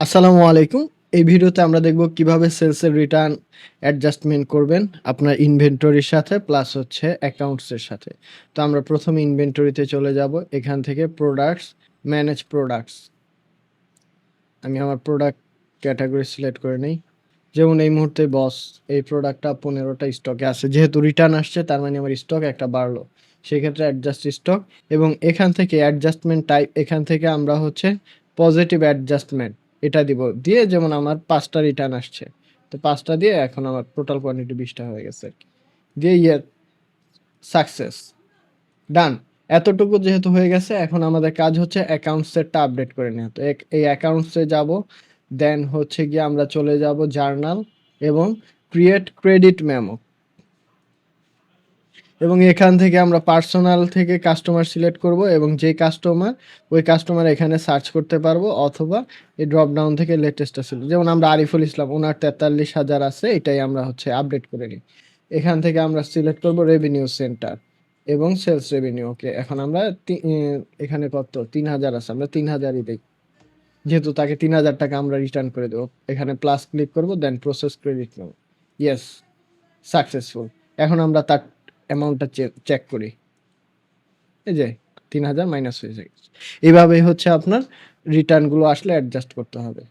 আসসালামু আলাইকুম। এই ভিডিওতে আমরা দেখব কীভাবে সেলসের রিটার্ন অ্যাডজাস্টমেন্ট করবেন আপনার ইনভেন্টরির সাথে প্লাস হচ্ছে অ্যাকাউন্টসের সাথে। তো আমরা প্রথমে ইনভেন্টরিতে চলে যাব। এখান থেকে প্রোডাক্টস, ম্যানেজ প্রোডাক্টস। আমি আমার প্রোডাক্ট ক্যাটাগরি সিলেক্ট করে নেই। যেমন এই মুহূর্তে বস এই প্রোডাক্টটা পনেরোটা স্টকে আছে। যেহেতু রিটার্ন আসছে তার মানে আমার স্টক একটা বাড়লো। সেক্ষেত্রে অ্যাডজাস্ট স্টক এবং এখান থেকে অ্যাডজাস্টমেন্ট টাইপ এখান থেকে আমরা হচ্ছে পজিটিভ অ্যাডজাস্টমেন্ট এটা দিব। দিয়ে যেমন আমার পাঁচটা রিটার্ন আসছে। তো পাঁচটা দিয়ে এখন আমার টোটাল কোয়ান্টিটি বিশটা হয়ে গেছে আরকি। দিয়ে ইয়ার সাকসেস। ডান। এতটুকু যেহেতু হয়ে গেছে, এখন আমাদের কাজ হচ্ছে অ্যাকাউন্টস সেটটা আপডেট করে নেওয়া। তো এই অ্যাকাউন্টস যাব। দেন হচ্ছে গিয়ে আমরা চলে যাব জার্নাল এবং ক্রিয়েট ক্রেডিট মেমো। এবং এখান থেকে আমরা পার্সোনাল থেকে কাস্টমার সিলেক্ট করব এবং যে কাস্টমার ওই কাস্টমার এখানে সার্চ করতে পারব অথবা এই ড্রপ ডাউন থেকে লেটেস্টটা ছিল। যেমন আমরা আরিফুল ইসলাম উনার ৪৩,০০০ আছে এটাই আমরা হচ্ছে আপডেট করে নিই। এখান থেকে আমরা সিলেক্ট করব রেভিনিউ সেন্টার এবং সেলস রেভিনিউ ওকে। এখন আমরা এখানে কত ৩০০০ আছে আমরা ৩০০০ ই দেই। যেহেতু তাকে ৩০০০ টাকা আমরা রিটার্ন করে দেবো এখানে প্লাস ক্লিক করব then process credit memo. Yes successful. এখন আমরা তার অ্যামাউন্টটা চেক করি। এই যে ৩০০০ মাইনাস হয়ে যায় এভাবেই হচ্ছে আপনার রিটার্নগুলো আসলে অ্যাডজাস্ট করতে হবে।